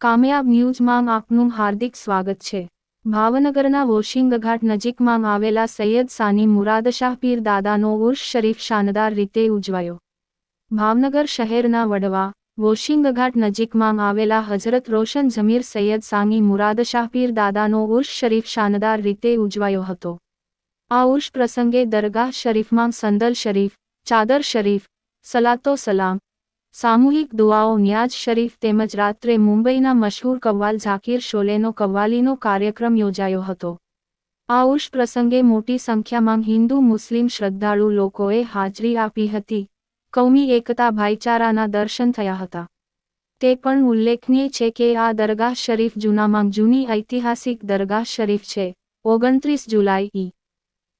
કામયાબ ન્યૂઝમાં આપનું હાર્દિક સ્વાગત છે. ભાવનગરના વોશિંગઘાટ નજીકમાં આવેલા સૈયદ સાની મુરાદશાહ પીર દાદાનો ઉર્ષ શરીફ શાનદાર રીતે ઉજવાયો. ભાવનગર શહેરના વડવા, વોશિંગઘાટ નજીકમાં આવેલા હઝરત રોશન જમીર સૈયદ સાની મુરાદશાહ પીર દાદાનો ઉર્ષ શરીફ શાનદાર રીતે ઉજવાયો હતો. આ ઉર્ષ પ્રસંગે દરગાહ શરીફમાં સંદલ શરીફ, ચાદર શરીફ, સલાતો સલામ સામૂહિક દુઆઓ ન્યાજ શરીફ તેમજ રાત્રે મુંબઈના મશહૂર કવ્વાલ ઝાકીર શોલેનો કવ્વાલીનો કાર્યક્રમ યોજાયો હતો. આ ઉર્ષ પ્રસંગે મોટી સંખ્યામાં હિન્દુ, મુસ્લિમ, શ્રદ્ધાળુ લોકોએ હાજરી આપી હતી. કૌમી એકતા ભાઈચારાના દર્શન થયા હતા. તે પણ ઉલ્લેખનીય છે કે આ દરગાહ શરીફ જૂનામાં જૂની ઐતિહાસિક દરગાહ શરીફ છે. ઓગણત્રીસ જુલાઈ ઈ.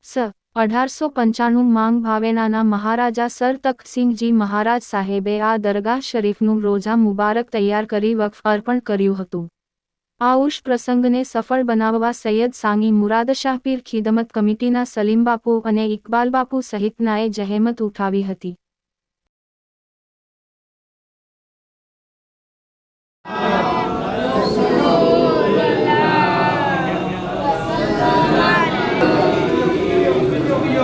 સ. અઢારસો પંચાણું માંગ ભાવેનાના મહારાજા સર તખતસિંહજી મહારાજ સાહેબે આ દરગાહ શરીફનું રોજા મુબારક તૈયાર કરી વક્ફ અર્પણ કર્યું હતું. આ ઉર્ષ પ્રસંગને સફળ બનાવવા સૈયદ સાંગી મુરાદશાહ પીર ખિદમત કમિટીના સલીમબાપુ અને ઇકબાલબાપુ સહિતનાએ જહેમત ઉઠાવી હતી.